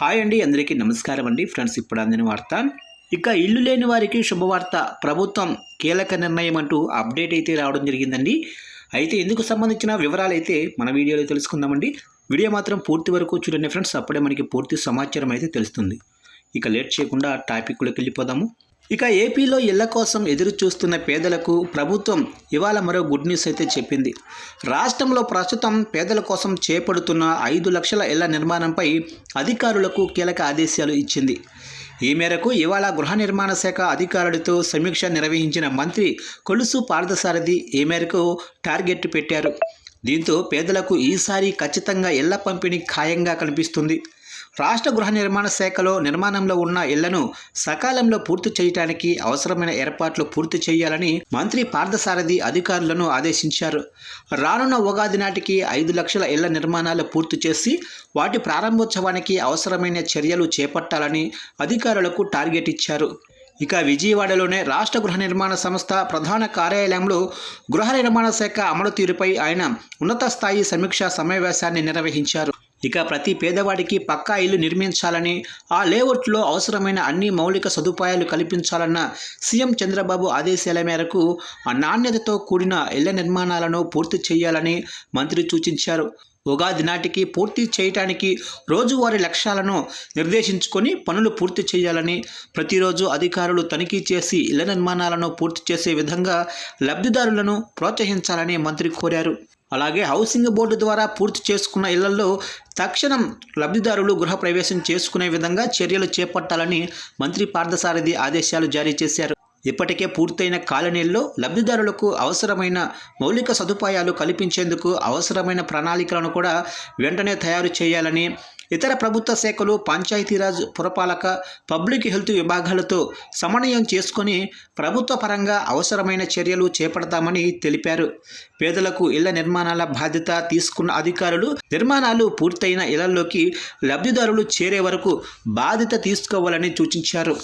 Hi అండి అందరికీ నమస్కారం అండి. ఫ్రెండ్స్ ఇప్పుడు అందిన వార్త. ఇక ఇల్లు లేని వారికి శుభవార్త. ప్రభుత్వం కీలక నిర్ణయం అంటూ అప్డేట్ అయితే రావడం జరిగిందండి. అయితే ఇందుకు సంబంధించిన వివరాలు అయితే మన వీడియోలో తెలుసుకుందామండి. వీడియో మాత్రం పూర్తి వరకు చూడండి ఫ్రెండ్స్. అప్పుడే మనకి పూర్తి సమాచారం అయితే తెలుస్తుంది. ఇక లేట్ చేయకుండా టాపిక్లోకి వెళ్ళిపోదాము. ఇక ఏపీలో ఇళ్ళ కోసం ఎదురు చూస్తున్న పేదలకు ప్రభుత్వం ఇవాళ మరో గుడ్ న్యూస్ అయితే చెప్పింది. రాష్ట్రంలో ప్రస్తుతం పేదల కోసం చేపడుతున్న ఐదు లక్షల ఇళ్ళ నిర్మాణంపై అధికారులకు కీలక ఆదేశాలు ఇచ్చింది. ఈ మేరకు ఇవాళ గృహ నిర్మాణ శాఖ అధికారులతో సమీక్ష నిర్వహించిన మంత్రి కొలుసు పార్థసారథి ఈ మేరకు టార్గెట్ పెట్టారు. దీంతో పేదలకు ఈసారి ఖచ్చితంగా ఇళ్ళ పంపిణీ ఖాయంగా కనిపిస్తుంది. రాష్ట్ర గృహ నిర్మాణ శాఖలో నిర్మాణంలో ఉన్న ఇళ్ళను సకాలంలో పూర్తి చేయడానికి అవసరమైన ఏర్పాట్లు పూర్తి చేయాలని మంత్రి పార్థసారథి అధికారులను ఆదేశించారు. రానున్న ఉగాది నాటికి ఐదు లక్షల ఇళ్ళ నిర్మాణాలు పూర్తి చేసి వాటి ప్రారంభోత్సవానికి అవసరమైన చర్యలు చేపట్టాలని అధికారులకు టార్గెట్ ఇచ్చారు. ఇక విజయవాడలోనే రాష్ట్ర గృహ నిర్మాణ సంస్థ ప్రధాన కార్యాలయంలో గృహ నిర్మాణ శాఖ అమలు తీరుపై ఆయన ఉన్నత స్థాయి సమీక్షా సమావేశాన్ని నిర్వహించారు. ఇక ప్రతి పేదవాడికి పక్కా ఇల్లు నిర్మించాలని ఆ లేఅవుట్లో అవసరమైన అన్ని మౌలిక సదుపాయాలు కల్పించాలన్న సీఎం చంద్రబాబు ఆదేశాల మేరకు ఆ నాణ్యతతో కూడిన ఇళ్ళ నిర్మాణాలను పూర్తి చేయాలని మంత్రి సూచించారు. ఉగాది నాటికి పూర్తి చేయటానికి రోజువారీ లక్ష్యాలను నిర్దేశించుకొని పనులు పూర్తి చేయాలని ప్రతిరోజు అధికారులు తనిఖీ చేసి ఇళ్ళ నిర్మాణాలను పూర్తి చేసే విధంగా లబ్ధిదారులను ప్రోత్సహించాలని మంత్రి కోరారు. అలాగే హౌసింగ్ బోర్డు ద్వారా పూర్తి చేసుకున్న ఇళ్ళలో తక్షణం లబ్ధిదారులు గృహప్రవేశం చేసుకునే విధంగా చర్యలు చేపట్టాలని మంత్రి పార్థసారథి ఆదేశాలు జారీ చేశారు. ఇప్పటికే పూర్తయిన కాలనీల్లో లబ్ధిదారులకు అవసరమైన మౌలిక సదుపాయాలు కల్పించేందుకు అవసరమైన ప్రణాళికలను కూడా వెంటనే తయారు చేయాలని ఇతర ప్రభుత్వ శాఖలు పంచాయతీరాజ్ పురపాలక పబ్లిక్ హెల్త్ విభాగాలతో సమన్వయం చేసుకొని ప్రభుత్వ పరంగా అవసరమైన చర్యలు చేపడతామని తెలిపారు. పేదలకు ఇళ్ళ నిర్మాణాల బాధ్యత తీసుకున్న అధికారులు నిర్మాణాలు పూర్తయిన ఇళ్ళలోకి లబ్ధిదారులు చేరే వరకు బాధ్యత తీసుకోవాలని సూచించారు.